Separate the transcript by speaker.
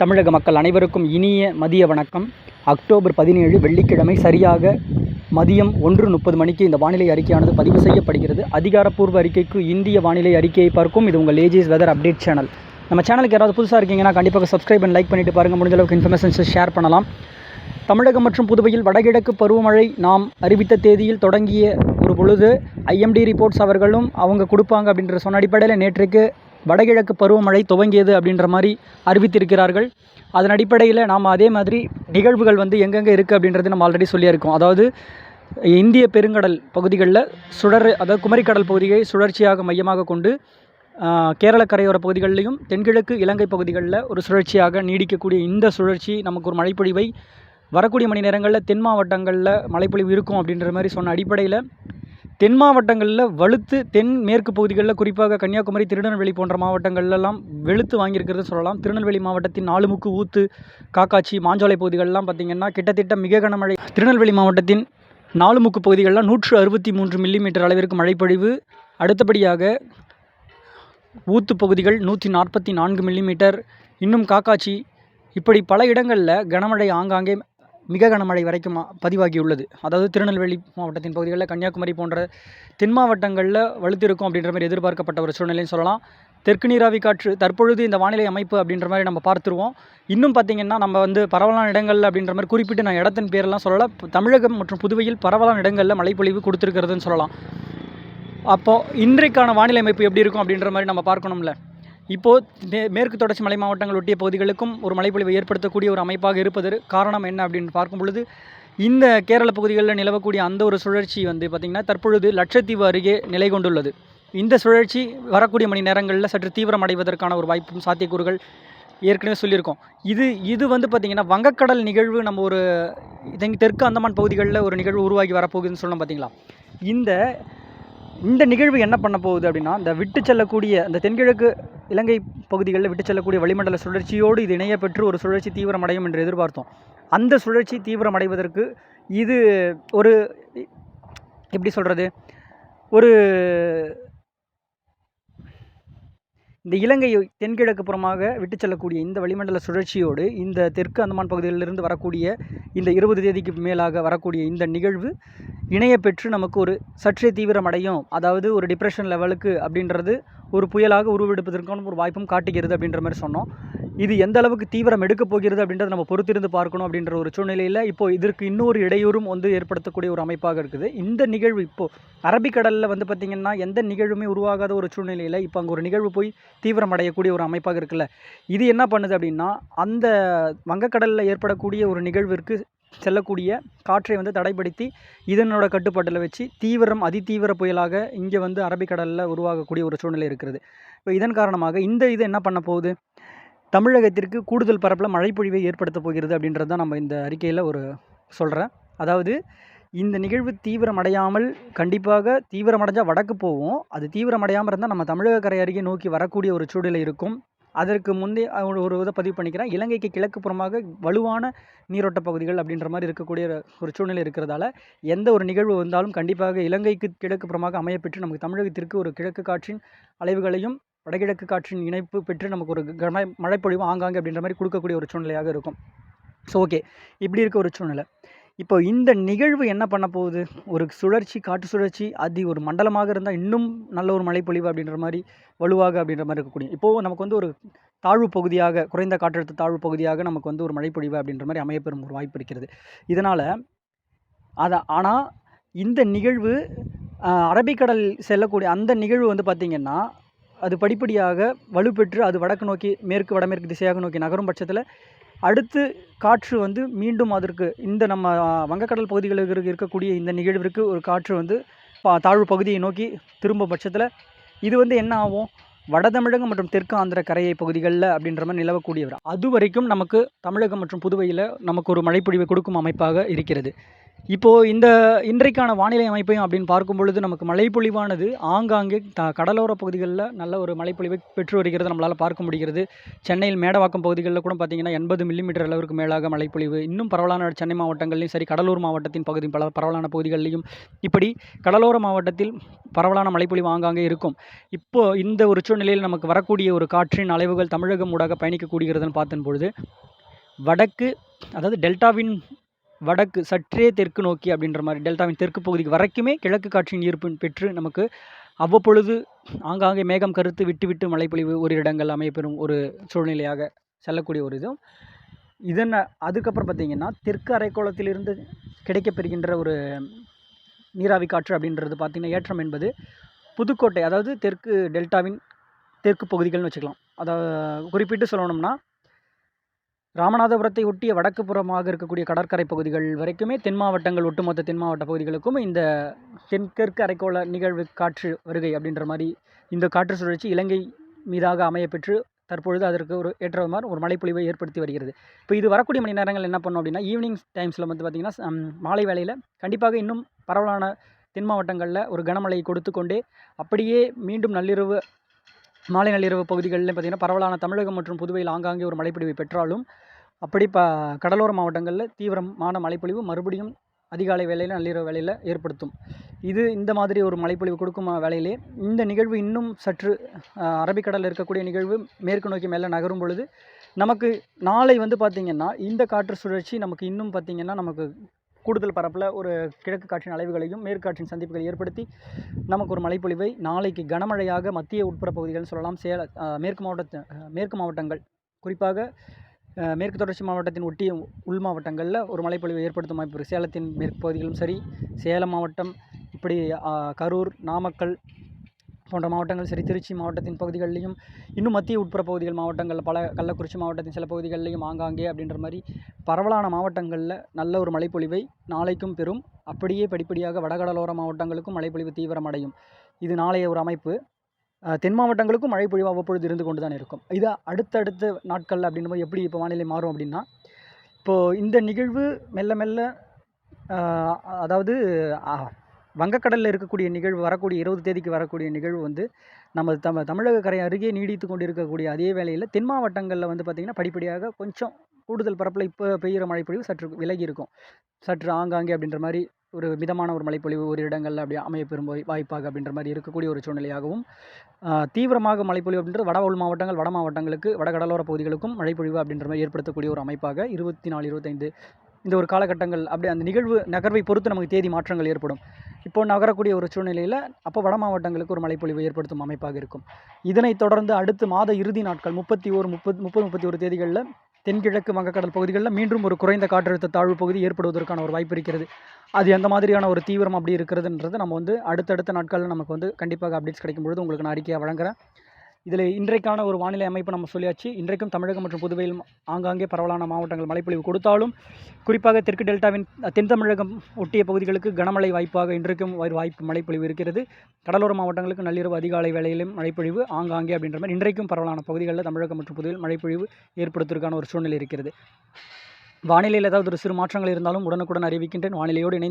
Speaker 1: தமிழக மக்கள் அனைவருக்கும் இனிய மதிய வணக்கம். அக்டோபர் பதினேழு வெள்ளிக்கிழமை சரியாக மதியம் ஒன்று முப்பது மணிக்கு இந்த வானிலை அறிக்கையானது பதிவு செய்யப்படுகிறது. அதிகாரப்பூர்வ அறிக்கைக்கு இந்திய வானிலை அறிக்கையை பார்க்கும். இது உங்கள் ஏஜிஸ் வெதர் அப்டேட் சேனல் நம்ம சேனலுக்கு யாராவது புதுசாக இருக்கீங்கன்னா கண்டிப்பாக சப்ஸ்கிரைப் அண்ட் லைக் பண்ணிட்டு பாருங்கள் முடிஞ்ச அளவுக்கு இன்ஃபர்மேஷன்ஸை ஷேர் பண்ணலாம். தமிழகம் மற்றும் புதுவையில் வடகிழக்கு பருவமழை நாம் அறிவித்த தேதியில் தொடங்கிய ஒரு பொழுது ஐஎம்டி ரிப்போர்ட்ஸ் அவர்களும் அவங்க கொடுப்பாங்க அப்படின்ற சொன்ன அடிப்படையில் நேற்றுக்கு வடகிழக்கு பருவமழை துவங்கியது அப்படின்ற மாதிரி அறிவித்திருக்கிறார்கள். அதன் அடிப்படையில் நாம் அதே மாதிரி நிகழ்வுகள் வந்து எங்கெங்கே இருக்குது அப்படின்றது நம்ம ஆல்ரெடி சொல்லியிருக்கோம். அதாவது இந்திய பெருங்கடல் பகுதிகளில் சுடர் அதாவது குமரிக்கடல் பகுதியை சுழற்சியாக மையமாக கொண்டு கேரள கரையோர பகுதிகளிலையும் தென்கிழக்கு இலங்கை பகுதிகளில் ஒரு சுழற்சியாக நீடிக்கக்கூடிய இந்த சுழற்சி நமக்கு ஒரு மழைப்பொழிவை வரக்கூடிய மணி நேரங்களில் தென் மாவட்டங்களில் மழைப்பொழிவு இருக்கும் அப்படின்ற மாதிரி சொன்ன அடிப்படையில் தென் மாவட்டங்களில் வலுத்து தென் மேற்கு பகுதிகளில் குறிப்பாக கன்னியாகுமரி திருநெல்வேலி போன்ற மாவட்டங்கள்லாம் வெளுத்து வாங்கியிருக்கிறது சொல்லலாம். திருநெல்வேலி மாவட்டத்தின் நாலுமுக்கு ஊத்து காக்காட்சி மாஞ்சோலை பகுதிகளெலாம் பார்த்திங்கன்னா கிட்டத்தட்ட மிக கனமழை. திருநெல்வேலி மாவட்டத்தின் நாலுமுக்கு பகுதிகளில் நூற்று அறுபத்தி மூன்று மில்லிமீட்டர் அளவிற்கு மழைப்பொழிவு. அடுத்தபடியாக ஊத்து பகுதிகள் நூற்றி நாற்பத்தி நான்கு மில்லிமீட்டர். இன்னும் காக்காட்சி இப்படி பல இடங்களில் கனமழை ஆங்காங்கே மிக கனமழை வரைக்கும் பதிவாகியுள்ளது. அதாவது திருநெல்வேலி மாவட்டத்தின் பகுதிகளில் கன்னியாகுமரி போன்ற தென் மாவட்டங்களில் வலுத்திருக்கும் அப்படின்ற மாதிரி எதிர்பார்க்கப்பட்ட ஒரு சூழ்நிலைன்னு சொல்லலாம். தெற்கு நீராவி காற்று தற்பொழுது இந்த வானிலை அமைப்பு அப்படின்ற மாதிரி நம்ம பார்த்துருவோம். இன்னும் பார்த்திங்கன்னா நம்ம வந்து பரவலான இடங்கள் அப்படின்ற மாதிரி குறிப்பிட்டு நான் இடத்தின் பேரெல்லாம் சொல்லலை. தமிழகம் மற்றும் புதுவையில் பரவலான இடங்களில் மழைப்பொழிவு கொடுத்துருக்கிறதுன்னு சொல்லலாம். அப்போது இன்றைக்கான வானிலை அமைப்பு எப்படி இருக்கும் அப்படின்ற மாதிரி நம்ம பார்க்கணும்ல. இப்போது மே மேற்கு தொடர்ச்சி மலை மாவட்டங்கள் ஒட்டிய பகுதிகளுக்கும் ஒரு மழைப்பொழிவை ஏற்படுத்தக்கூடிய ஒரு அமைப்பாக இருப்பது காரணம் என்ன அப்படின்னு பார்க்கும் பொழுது இந்த கேரள பகுதிகளில் நிலவக்கூடிய அந்த ஒரு சுழற்சி வந்து பார்த்திங்கன்னா தற்பொழுது லட்சத்தீவு அருகே நிலை கொண்டுள்ளது. இந்த சுழற்சி வரக்கூடிய மணி நேரங்களில் சற்று தீவிரமடைவதற்கான ஒரு வாய்ப்பும் சாத்தியக்கூறுகள் ஏற்கனவே சொல்லியிருக்கோம். இது இது வந்து பார்த்திங்கன்னா வங்கக்கடல் நிகழ்வு நம்ம ஒரு தெற்கு அந்தமான் பகுதிகளில் ஒரு நிகழ்வு உருவாகி வரப்போகுதுன்னு சொன்னோம் பார்த்தீங்களா? இந்த இந்த நிகழ்வு என்ன பண்ண போகுது அப்படின்னா இந்த விட்டு செல்லக்கூடிய இந்த தென்கிழக்கு இலங்கை பகுதிகளில் விட்டு செல்லக்கூடிய வளிமண்டல சுழற்சியோடு இது இணைய பெற்று ஒரு சுழற்சி தீவிரமடையும் என்று எதிர்பார்த்தோம். அந்த சுழற்சி தீவிரமடைவதற்கு இது ஒரு எப்படி சொல்கிறது ஒரு இந்த இலங்கை தென்கிழக்கு புறமாக விட்டு செல்லக்கூடிய இந்த வளிமண்டல சுழற்சியோடு இந்த தெற்கு அந்தமான் பகுதிகளிலிருந்து வரக்கூடிய இந்த இருபது தேதிக்கு மேலாக வரக்கூடிய இந்த நிகழ்வு இணைய பெற்று நமக்கு ஒரு சற்றே தீவிரமடையும் அதாவது ஒரு டிப்ரெஷன் லெவலுக்கு அப்படின்றது ஒரு புயலாக உருவெடுப்பதற்கான ஒரு வாய்ப்பும் காட்டுகிறது அப்படின்ற மாதிரி சொன்னோம். இது எந்த அளவுக்கு தீவிரம் எடுக்கப் போகிறது அப்படின்றத நம்ம பொறுத்திருந்து பார்க்கணும் அப்படின்ற ஒரு சூழ்நிலையில் இப்போ இதற்கு இன்னொரு இடையூறும் வந்து ஏற்படுத்தக்கூடிய ஒரு அமைப்பாக இருக்குது. இந்த நிகழ்வு இப்போது அரபிக்கடலில் வந்து பார்த்திங்கன்னா எந்த நிகழ்வுமே உருவாகாத ஒரு சூழ்நிலையில் இப்போ அங்கே ஒரு நிகழ்வு போய் தீவிரம் அடையக்கூடிய ஒரு அமைப்பாக இருக்குல்ல. இது என்ன பண்ணுது அப்படின்னா அந்த வங்கக்கடலில் ஏற்படக்கூடிய ஒரு நிகழ்விற்கு செல்லக்கூடிய காற்றை வந்து தடைப்படுத்தி இதனோட கட்டுப்பாட்டில் வச்சு தீவிரம் அதிதீவிர புயலாக இங்கே வந்து அரபிக்கடலில் உருவாகக்கூடிய ஒரு சூழ்நிலை இருக்கிறது. இப்போ இதன் காரணமாக இந்த இது என்ன பண்ண போகுது? தமிழகத்திற்கு கூடுதல் பரப்பில் மழைப்பொழிவை ஏற்படுத்தப் போகிறது அப்படின்றது தான் நம்ம இந்த அறிக்கையில் ஒரு சொல்கிறேன். அதாவது இந்த நிகழ்வு தீவிரமடையாமல் கண்டிப்பாக தீவிரமடைஞ்சால் வடக்கு போகும். அது தீவிரமடையாமல் இருந்தால் நம்ம தமிழக கரை அருகே நோக்கி வரக்கூடிய ஒரு சூழ்நிலை இருக்கும். அதற்கு முந்தைய ஒரு இதை பதிவு பண்ணிக்கிறேன். இலங்கைக்கு கிழக்கு புறமாக வலுவான நீரோட்ட பகுதிகள் அப்படின்ற மாதிரி இருக்கக்கூடிய ஒரு சூழ்நிலை இருக்கிறதால எந்த ஒரு நிகழ்வு வந்தாலும் கண்டிப்பாக இலங்கைக்கு கிழக்கு புறமாக அமையப்பெற்று நமக்கு தமிழகத்திற்கு ஒரு கிழக்கு காற்றின் அலைவுகளையும் வடகிழக்கு காற்றின் இணைப்பு பெற்று நமக்கு ஒரு கன மழைப்பொழிவு ஆங்காங்கே அப்படின்ற மாதிரி கொடுக்கக்கூடிய ஒரு சூழ்நிலையாக இருக்கும். ஸோ ஓகே இப்படி இருக்க ஒரு சூழ்நிலை. இப்போ இந்த நிகழ்வு என்ன பண்ண போகுது? ஒரு சுழற்சி காற்று சுழற்சி அது ஒரு மண்டலமாக இருந்தால் இன்னும் நல்ல ஒரு மழைப்பொழிவு அப்படின்ற மாதிரி வலுவாக அப்படின்ற மாதிரி இருக்கக்கூடிய. இப்போது நமக்கு வந்து ஒரு தாழ்வு பகுதியாக குறைந்த காற்றழுத்த தாழ்வு பகுதியாக நமக்கு வந்து ஒரு மழைப்பொழிவு அப்படின்ற மாதிரி அமையப்பெறும் ஒரு வாய்ப்பு இருக்கிறது. இதனால் அதை ஆனால் இந்த நிகழ்வு அரபிக்கடல் செல்லக்கூடிய அந்த நிகழ்வு வந்து பார்த்திங்கன்னா அது படிப்படியாக வலுப்பெற்று அது வடக்கு நோக்கி மேற்கு வடமேற்கு திசையாக நோக்கி நகரும் பட்சத்தில் அடுத்து காற்று வந்து மீண்டும் அதற்கு இந்த நம்ம வங்கக்கடல் பகுதிகளில் இருக்கக்கூடிய இந்த நிகழ்விற்கு ஒரு காற்று வந்து பா- தாழ்வு பகுதியை நோக்கி திரும்பும் பட்சத்தில் இது வந்து என்ன ஆகும்? வட தமிழகம் மற்றும் தெற்கு ஆந்திர கரையை பகுதிகளில் அப்படின்ற மாதிரி நிலவக்கூடியவர். அது வரைக்கும் நமக்கு தமிழகம் மற்றும் புதுவையில் நமக்கு ஒரு மழைப்பொழிவை கொடுக்கும் அமைப்பாக இருக்கிறது. இப்போது இந்த இன்றைக்கான வானிலை அமைப்பையும் அப்படின்னு பார்க்கும் பொழுது நமக்கு மழைப்பொழிவானது ஆங்காங்கே த கடலோர பகுதிகளில் நல்ல ஒரு மழைப்பொழிவை பெற்று வருகிறது நம்மளால் பார்க்க முடிகிறது. சென்னையில் மேடவாக்கம் பகுதிகளில் கூட பார்த்திங்கன்னா எண்பது மில்லிமீட்டர் அளவிற்கு மேலாக மழைப்பொழிவு. இன்னும் பரவலான சென்னை மாவட்டங்கள்லையும் சரி கடலூர் மாவட்டத்தின் பகுதி பல பரவலான பகுதிகளிலையும் இப்படி கடலோர மாவட்டத்தில் பரவலான மழைப்பொழிவு ஆங்காங்கே இருக்கும். இப்போ இந்த ஒரு நிலையில் நமக்கு வரக்கூடிய ஒரு காற்றின் அலைவுகள் தமிழகம் ஊடாக பயணிக்கக்கூடியதுன்னு பார்த்தன் பொழுது வடக்கு அதாவது டெல்டாவின் வடக்கு சற்றே தெற்கு நோக்கி அப்படின்ற மாதிரி டெல்டாவின் தெற்கு பகுதிக்கு வரைக்குமே கிழக்கு காற்றின் ஈர்ப்பு பெற்று நமக்கு அவ்வப்பொழுது ஆங்காங்கே மேகம் கருத்து விட்டு விட்டு மழைப்பொழிவு ஒரு இடங்கள் அமையப்பெறும் ஒரு சூழ்நிலையாக செல்லக்கூடிய ஒரு இதுவும். இதன் அதுக்கப்புறம் பார்த்தீங்கன்னா தெற்கு அரைக்கோளத்திலிருந்து கிடைக்கப்பெறுகின்ற ஒரு நீராவி காற்று அப்படின்றது பார்த்திங்கன்னா ஏற்றம் என்பது புதுக்கோட்டை அதாவது தெற்கு டெல்டாவின் தெற்கு பகுதிகள்னு வச்சுக்கலாம். அதாவது குறிப்பிட்டு சொல்லணும்னா ராமநாதபுரத்தை ஒட்டிய வடக்கு புறமாக இருக்கக்கூடிய கடற்கரை பகுதிகள் வரைக்குமே தென் மாவட்டங்கள் ஒட்டுமொத்த தென் மாவட்ட பகுதிகளுக்கும் இந்த தென்கிழக்கு அரைக்கோள நிகழ்வு காற்று வருகை அப்படின்ற மாதிரி இந்த காற்று சுழற்சி இலங்கை மீதாக அமையப்பெற்று தற்பொழுது அதற்கு ஒரு ஏற்றவாறு ஒரு மழைப்பொழிவை ஏற்படுத்தி வருகிறது. இப்போ இது வரக்கூடிய மணி நேரங்கள் என்ன பண்ணும் அப்படின்னா ஈவினிங் டைம்ஸில் வந்து பார்த்திங்கன்னா மாலை வேளையில் கண்டிப்பாக இன்னும் பரவலான தென் மாவட்டங்களில் ஒரு கனமழை கொடுத்து கொண்டே அப்படியே மீண்டும் நள்ளிரவு மாலை நள்ளிரவு பகுதிகளிலும் பார்த்திங்கன்னா பரவலான தமிழகம் மற்றும் புதுவையில் ஆங்காங்கே ஒரு மழைப்பொழிவை பெற்றாலும் அப்படி ப கடலோர மாவட்டங்களில் தீவிரமான மழைப்பொழிவு மறுபடியும் அதிகாலை வேளையில் நள்ளிரவு வேளையில் ஏற்படுத்தும். இது இந்த மாதிரி ஒரு மழைப்பொழிவு கொடுக்கும் வேளையிலே இந்த நிகழ்வு இன்னும் சற்று அரபிக்கடலில் இருக்கக்கூடிய நிகழ்வு மேற்கு நோக்கி மேலே நகரும் பொழுது நமக்கு நாளை வந்து பார்த்திங்கன்னா இந்த காற்று சுழற்சி நமக்கு இன்னும் பார்த்திங்கன்னா நமக்கு கூடுதல் பரப்பில் ஒரு கிழக்கு காற்றின் அலைவுகளையும் மேற்காற்றின் சந்திப்புகளை ஏற்படுத்தி நமக்கு ஒரு மழைப்பொழிவை நாளைக்கு கனமழையாக மத்திய உட்புற பகுதிகள் சொல்லலாம் சேல மேற்கு மாவட்ட மேற்கு மாவட்டங்கள். குறிப்பாக மேற்கு தொடர்ச்சி மாவட்டத்தின் ஒட்டிய உள் மாவட்டங்களில் ஒரு மழைப்பொழிவை ஏற்படுத்தும் வாய்ப்பு சேலத்தின் மேற்கு பகுதிகளும் சரி சேலம் மாவட்டம் இப்படி கரூர் நாமக்கல் போன்ற மாவட்டங்கள் சரி திருச்சி மாவட்டத்தின் பகுதிகளிலையும் இன்னும் மத்திய உட்புற பகுதிகள் மாவட்டங்கள் பல கள்ளக்குறிச்சி மாவட்டத்தின் சில பகுதிகளிலையும் ஆங்காங்கே அப்படின்ற மாதிரி பரவலான மாவட்டங்களில் நல்ல ஒரு மழைப்பொழிவை நாளைக்கும் பெறும். அப்படியே படிப்படியாக வடகடலோர மாவட்டங்களுக்கும் மழைப்பொழிவு தீவிரமடையும் இது நாளைய ஒரு அமைப்பு. தென் மாவட்டங்களுக்கும் மழைப்பொழிவு அவ்வப்பொழுது இருந்து கொண்டு தான் இருக்கும். இது அடுத்தடுத்த நாட்கள் அப்படின்னும் போது எப்படி இப்போ வானிலை மாறும் அப்படின்னா இப்போது இந்த நிகழ்வு மெல்ல மெல்ல அதாவது வங்கக்கடலில் இருக்கக்கூடிய நிகழ்வு வரக்கூடிய இருபது தேதிக்கு வரக்கூடிய நிகழ்வு வந்து நம்ம தம தமிழக கரை அருகே நீடித்து கொண்டு இருக்கக்கூடிய அதே வேளையில் தென் மாவட்டங்களில் வந்து பார்த்திங்கன்னா படிப்படியாக கொஞ்சம் கூடுதல் பரப்பில் இப்போ பெய்கிற மழைப்பொழிவு சற்று விலகி இருக்கும். சற்று ஆங்காங்கே அப்படின்ற மாதிரி ஒரு மிதமான ஒரு மழைப்பொழிவு ஒரு இடங்களில் அப்படி அமையப்பெறும் வாய்ப்பாக அப்படின்ற மாதிரி இருக்கக்கூடிய ஒரு சூழ்நிலையாகவும் தீவிரமாக மழைப்பொழிவு அப்படின்றது வட உள் மாவட்டங்கள் வட மாவட்டங்களுக்கு வட கடலோர பகுதிகளுக்கும் மழைப்பொழிவு அப்படின்ற மாதிரி ஏற்படுத்தக்கூடிய ஒரு அமைப்பாக இருபத்தி நாலு இருபத்தைந்து இந்த ஒரு காலகட்டங்கள் அப்படி அந்த நிகழ்வு நகர்வை பொறுத்து நமக்கு தேதி மாற்றங்கள் ஏற்படும். இப்போ நகரக்கூடிய ஒரு சூழ்நிலையில் அப்போ வட மாவட்டங்களுக்கு ஒரு மழைப்பொழிவு ஏற்படுத்தும் அமைப்பாக இருக்கும். இதனைத் தொடர்ந்து அடுத்து மாத இறுதி நாட்கள் முப்பத்தி ஒரு முப்பது முப்பது முப்பத்தி ஒரு தேதிகளில் தென்கிழக்கு வங்கக்கடல் பகுதிகளில் மீண்டும் ஒரு குறைந்த காற்றழுத்த தாழ்வு பகுதி ஏற்படுவதற்கான ஒரு வாய்ப்பு இருக்கிறது. அது எந்த மாதிரியான ஒரு தீவிரம் அப்படி இருக்கிறதுன்றது நம்ம வந்து அடுத்தடுத்த நாட்களில் நமக்கு வந்து கண்டிப்பாக அப்டேட்ஸ் கிடைக்கும் பொழுது உங்களுக்கு நான் அறிக்கையாக வழங்குகிறேன் இதில் இன்றைக்கான ஒரு வானிலை அமைப்பு நம்ம சொல்லியாச்சு. இன்றைக்கும் தமிழகம் மற்றும் புதுவையில் ஆங்காங்கே பரவலான மாவட்டங்கள் மழைப்பொழிவு கொடுத்தாலும் குறிப்பாக தெற்கு டெல்டாவின் தென் தமிழகம் ஒட்டிய பகுதிகளுக்கு கனமழை வாய்ப்பாக இன்றைக்கும் வாய்ப்பு மழைப்பொழிவு இருக்கிறது. கடலோர மாவட்டங்களுக்கு நள்ளிரவு அதிகாலை வேளையிலும் மழைப்பொழிவு ஆங்காங்கே அப்படின்ற மாதிரி இன்றைக்கும் பரவலான பகுதிகளில் தமிழகம் மற்றும் புதுவையில் மழைப்பொழிவு ஏற்படுத்துவதற்கான ஒரு சூழ்நிலை இருக்கிறது. வானிலையில் ஏதாவது ஒரு சிறு மாற்றங்கள் இருந்தாலும் உடனுக்குடன் அறிவிக்கின்றேன். வானிலையோடு இணைந்து